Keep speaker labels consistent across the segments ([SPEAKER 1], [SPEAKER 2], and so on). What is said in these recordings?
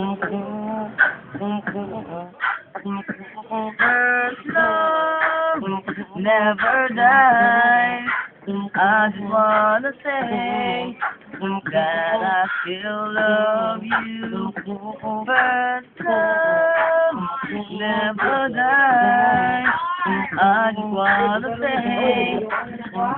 [SPEAKER 1] First love never dies. I just wanna say that I still love you. First love never dies. I just wanna say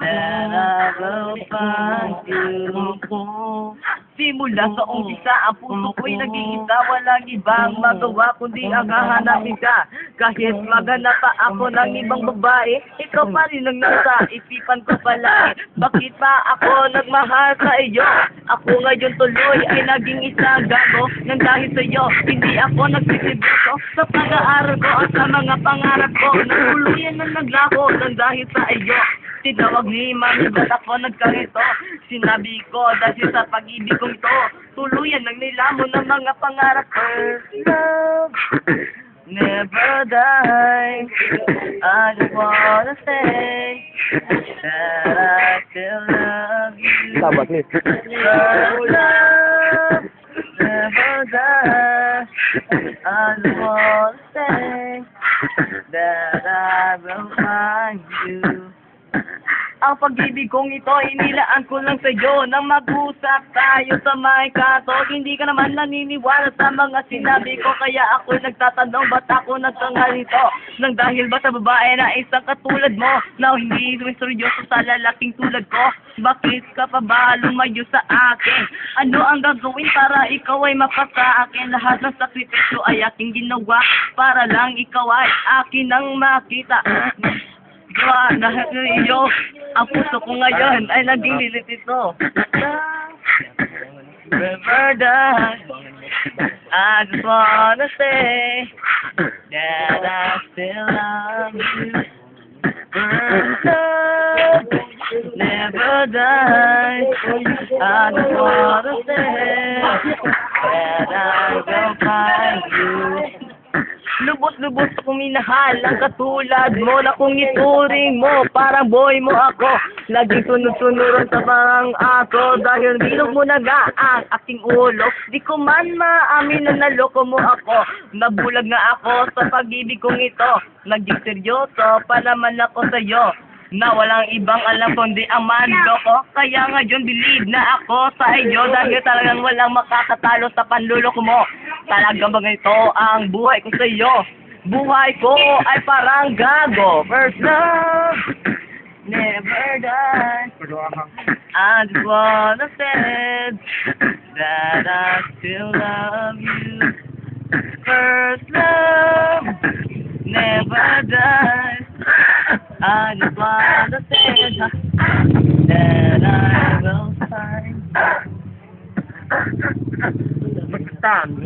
[SPEAKER 1] that I will find you. Simula sa umpisa, ang puso ko'y nag-iisa Walang ibang magawa kundi ang hahanapin ka. Kahit maganap pa ako ng ibang babae Ikaw pa rin ang nasa isipan ko pala Bakit pa ako nagmahal sa iyo? Ako ngayon tuloy ay naging isang gago Nang dahil sa iyo, hindi ako nagsisibuso Sa pag-aaral ko at sa mga pangarap ko. Naguluyan na naglako nang dahil sa iyo Tinawag ni Mami ba't ako nagkarito. Sinabi ko dahil sa pag-ibig kong ito Tuluyan ng nilamon ng mga pangarap First love Never die. I just wanna say That I still love you.
[SPEAKER 2] Ni.
[SPEAKER 1] First love. Never die. I just wanna say That I will find you ang pag-ibig kong ito, inilaan ko lang sa'yo Nang mag-usap tayo sa may kaso. Hindi ka naman naniniwala sa mga sinabi ko Kaya ako nagtatanong, ba't ako nagkangalito Nang dahil ba sa babae na isang katulad mo Na hindi seryoso sa lalaking tulad ko? Bakit ka pa ba lumayo sa akin? Ano ang gagawin para ikaw ay mapasa akin? Lahat ng sakripisyo ay aking ginawa Para lang ikaw ay akin ang makita. Gawa na iyo, ang puso ko ngayon ay naging lilitito. Never die. I just wanna say that I still love you. Love never dies. I just wanna say that I will find you. Lubos-lubos akong ang katulad mo na kung ituring mo parang boy mo ako. Laging sunod-sunuran sa parang ako dahil bilog mo na nga ang aking ulo. Di ko man maamin na naloko mo ako. Nabulag na ako sa pag-ibig kong ito. Naging seryoso pa naman ako sa'yo na walang ibang alam kundi ang manloko Kaya ngayon believe na ako sa iyo Dahil talagang walang makakatalo sa panluloko mo. Talagang ba ganito ang buhay ko sa iyo? Buhay ko ay parang gago. First love Never die I just wanna say That I still love you. First love Never dies I just wanna say that I will find
[SPEAKER 2] Magstand.